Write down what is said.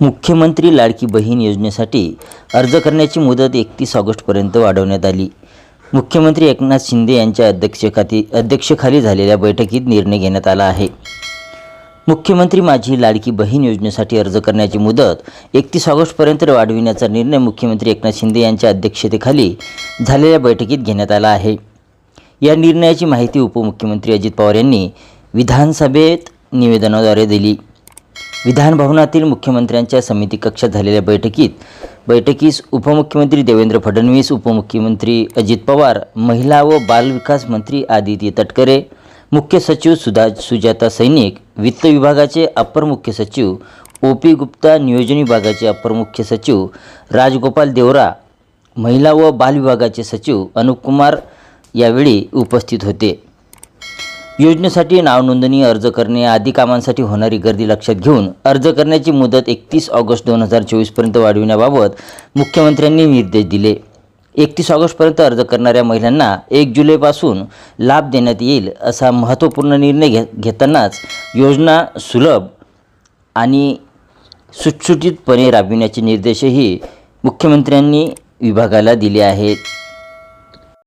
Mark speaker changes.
Speaker 1: मुख्यमंत्री लाडकी बहीण योजनेसाठी अर्ज करण्याची मुदत एकतीस ऑगस्टपर्यंत वाढवण्यात आली. मुख्यमंत्री एकनाथ शिंदे यांच्या अध्यक्षखाती अध्यक्षखाली झालेल्या बैठकीत निर्णय घेण्यात आला आहे. मुख्यमंत्री माझी लाडकी बहीण योजनेसाठी अर्ज करण्याची मुदत एकतीस ऑगस्टपर्यंत वाढविण्याचा निर्णय मुख्यमंत्री एकनाथ शिंदे यांच्या अध्यक्षतेखाली झालेल्या बैठकीत घेण्यात आला आहे. या निर्णयाची माहिती उपमुख्यमंत्री अजित पवार यांनी विधानसभेत निवेदनाद्वारे दिली. विधानभवनातील मुख्यमंत्र्यांच्या समिती कक्षात झालेल्या बैठकीत बैठकीस उपमुख्यमंत्री देवेंद्र फडणवीस उपमुख्यमंत्री अजित पवार महिला व बालविकास मंत्री आदिती तटकरे मुख्य सचिव सुधा सुजाता सैनिक वित्त विभागाचे अपर मुख्य सचिव ओ पी गुप्ता नियोजन विभागाचे अपर मुख्य सचिव राजगोपाल देवरा महिला व बाल विभागाचे सचिव अनुपकुमार यावेळी उपस्थित होते. योजनेसाठी नावनोंदणी अर्ज करणे आदी कामांसाठी होणारी गर्दी लक्षात घेऊन अर्ज करण्याची मुदत एकतीस ऑगस्ट दोन हजार चोवीसपर्यंत वाढविण्याबाबत मुख्यमंत्र्यांनी निर्देश दिले. एकतीस ऑगस्टपर्यंत अर्ज करणाऱ्या महिलांना एक जुलैपासून लाभ देण्यात येईल असा महत्त्वपूर्ण निर्णय घे घेतानाच योजना सुलभ आणि सुटसुटीतपणे राबविण्याचे निर्देशही मुख्यमंत्र्यांनी विभागाला दिले आहेत.